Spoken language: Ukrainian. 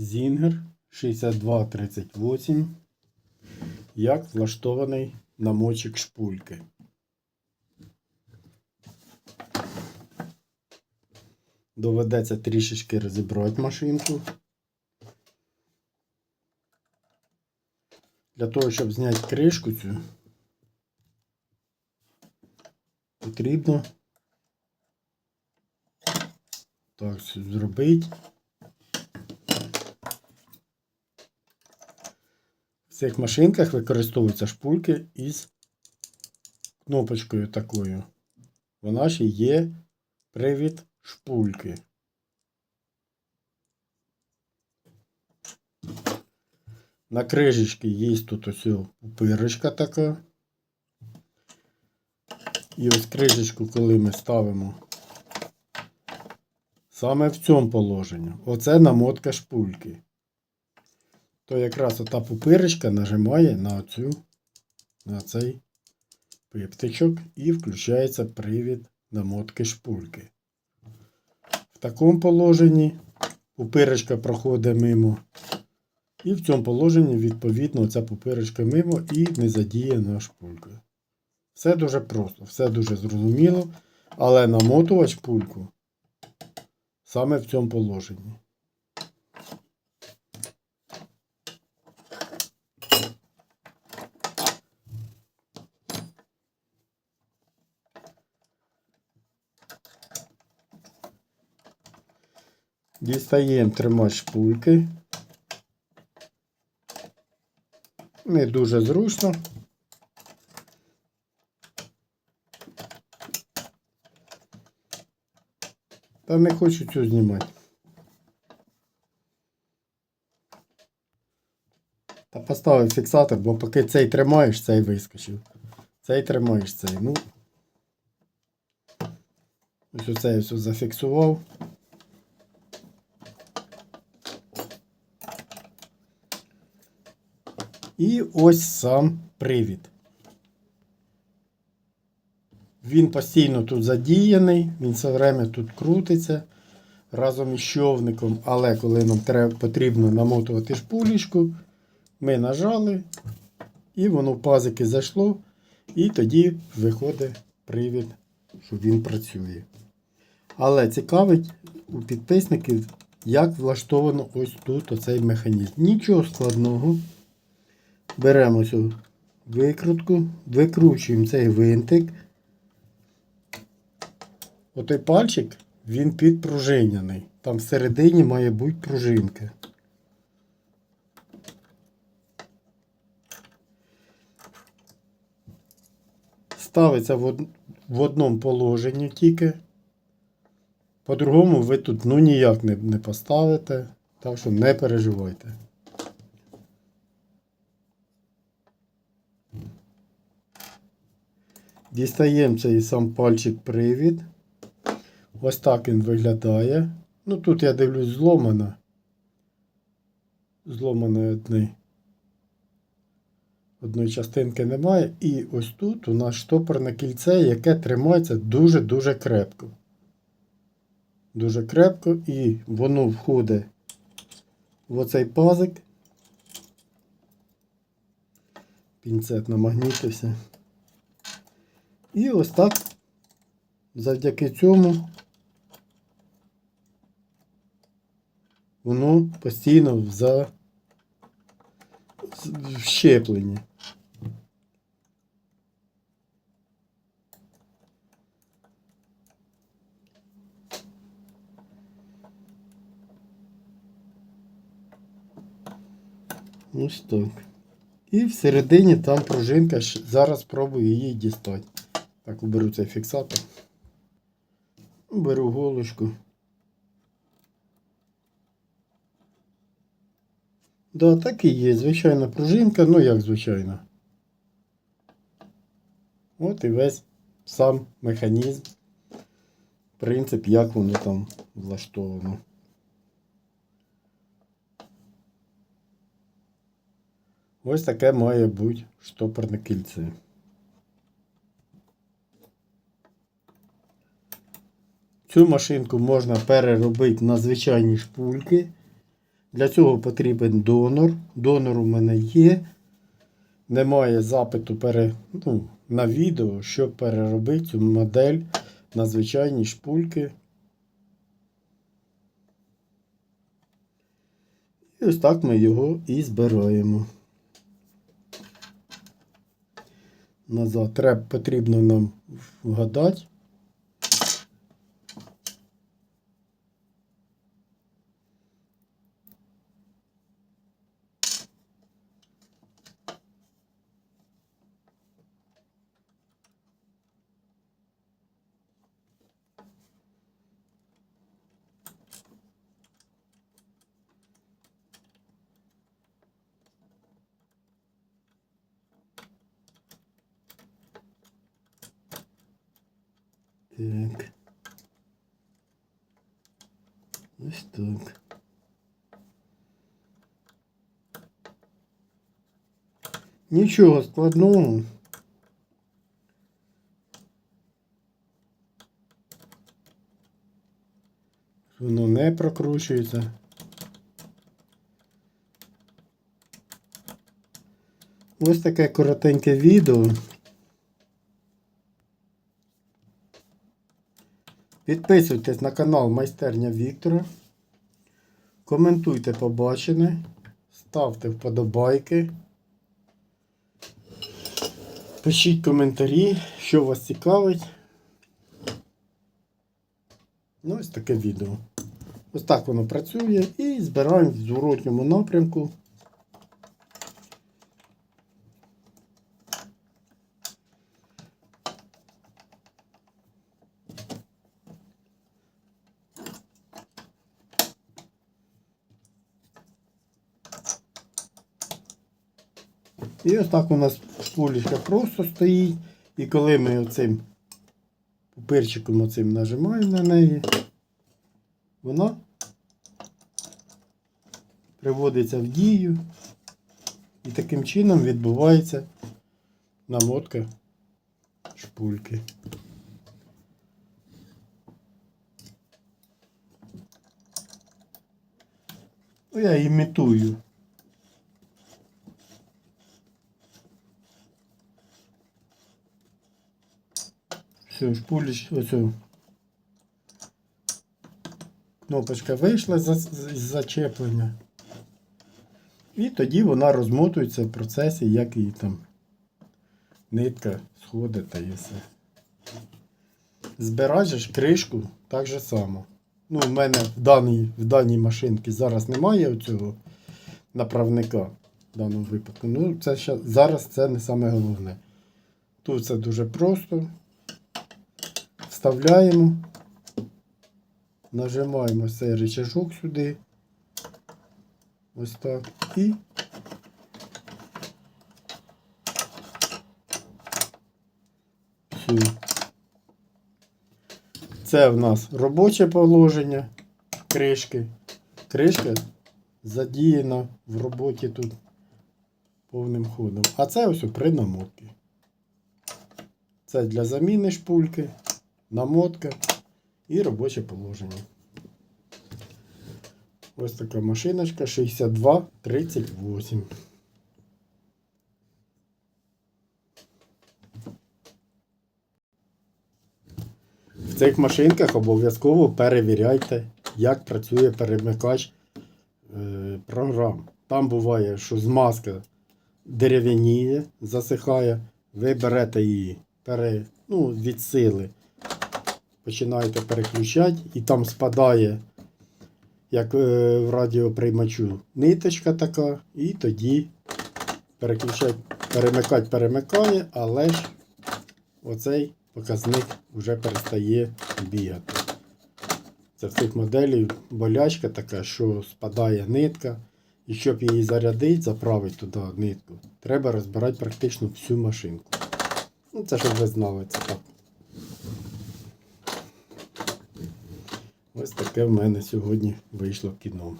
Зінгер 6238. Як влаштований намочок шпульки. Доведеться трішечки розібрати машинку. Для того, щоб зняти кришку цю, потрібно так зробити. Цих машинках використовуються шпульки із кнопочкою такою. Вона ще є привід шпульки. На кришечці є тут ось пупирочка така. І ось кришечку, коли ми ставимо саме в цьому положенні, оце намотка шпульки. То якраз ота пупирочка нажимає на цю, на цей пиптичок і включається привід намотки шпульки. В такому положенні пупирочка проходить мимо. І в цьому положенні, відповідно, ця пупирочка мимо і не задіяна шпулька. Все дуже просто, все дуже зрозуміло, але намотувати шпульку саме в цьому положенні. Дістаємо тримач шпульки. Не дуже зручно. Та не хочу цю знімати. Та поставив фіксатор, бо поки цей тримаєш, цей вискочив. Цей тримаєш цей. Ну. Ось оце я все зафіксував. І ось сам привід. Він постійно тут задіяний, він все время тут крутиться разом із човником. Але коли нам треба, потрібно намотувати шпулечку, ми нажали, і воно в пазики зайшло, і тоді виходить привід, що він працює. Але цікавить у підписників, як влаштовано ось тут оцей механізм. Нічого складного. Беремо цю викрутку, викручуємо цей винтик. Отой пальчик, він підпружиняний. Там всередині має бути пружинка. Ставиться в, од... в одному положенні тільки. По-другому ви тут ну ніяк не поставите. Так що не переживайте. Дістаємо цей сам пальчик привід. Ось так він виглядає. Ну тут я дивлюсь зломана. Зломаної одної. Одної частинки немає. І ось тут у нас штопорне кільце, яке тримається дуже-дуже крепко. Дуже крепко і воно входить в оцей пазик. Пінцет намагнітився. І ось так, завдяки цьому, воно постійно за щепленні. Ось так. І всередині там пружинка, зараз спробую її дістати. Так, уберу цей фіксатор. Беру голочку. Да, так і є. Звичайна пружинка, ну як звичайно. От і весь сам механізм. Принцип, як воно там влаштовано. Ось таке має бути штопорне кільце. Цю машинку можна переробити на звичайні шпульки. Для цього потрібен донор. Донор у мене є. Немає запиту пере, ну, на відео, щоб переробити цю модель на звичайні шпульки. І ось так ми його і збираємо. Назад треба потрібно нам вгадати. Так. Ось так. Нічого складного. Воно не прокручується. Ось таке коротеньке відео. Підписуйтесь на канал Майстерня Віктора. Коментуйте побачене. Ставте вподобайки. Пишіть коментарі, що вас цікавить. Ну, ось таке відео. Ось так воно працює і збираємо в зворотньому напрямку. І ось так у нас пулечка просто стоїть. І коли ми оцим пупирчиком оцим нажимаємо на неї, вона приводиться в дію. І таким чином відбувається намотка шпульки. Ну, я імітую. Все, шпуліч, оцю. Кнопочка вийшла з зачеплення. І тоді вона розмотується в процесі, як і там нитка сходить та і все. Збираєш кришку так же само. Ну, в мене в даній, в даній машинці зараз немає цього направника в даному випадку. Ну, це ща, зараз це не саме головне. Тут це дуже просто. Вставляємо, нажимаємо цей рычажок сюди. Ось так. І все. Це в нас робоче положення кришки. Кришка задіяна в роботі тут повним ходом. А це ось при намотці. Це для заміни шпульки, намотка і робоче положення. Ось така машиночка 6238. В цих машинках обов'язково перевіряйте, як працює перемикач е, програм. Там буває, що змазка дерев'яніє, засихає, ви берете її пере, ну, від сили, починаєте переключати, і там спадає, як е, в радіоприймачу, ниточка така, і тоді переключать, перемикать перемикає, але ж оцей показник вже перестає бігати. Це в цих моделів болячка така, що спадає нитка. І щоб її зарядити, заправити туди нитку, треба розбирати практично всю машинку. Ну, це щоб ви знали, це так. Ось таке в мене сьогодні вийшло кіно.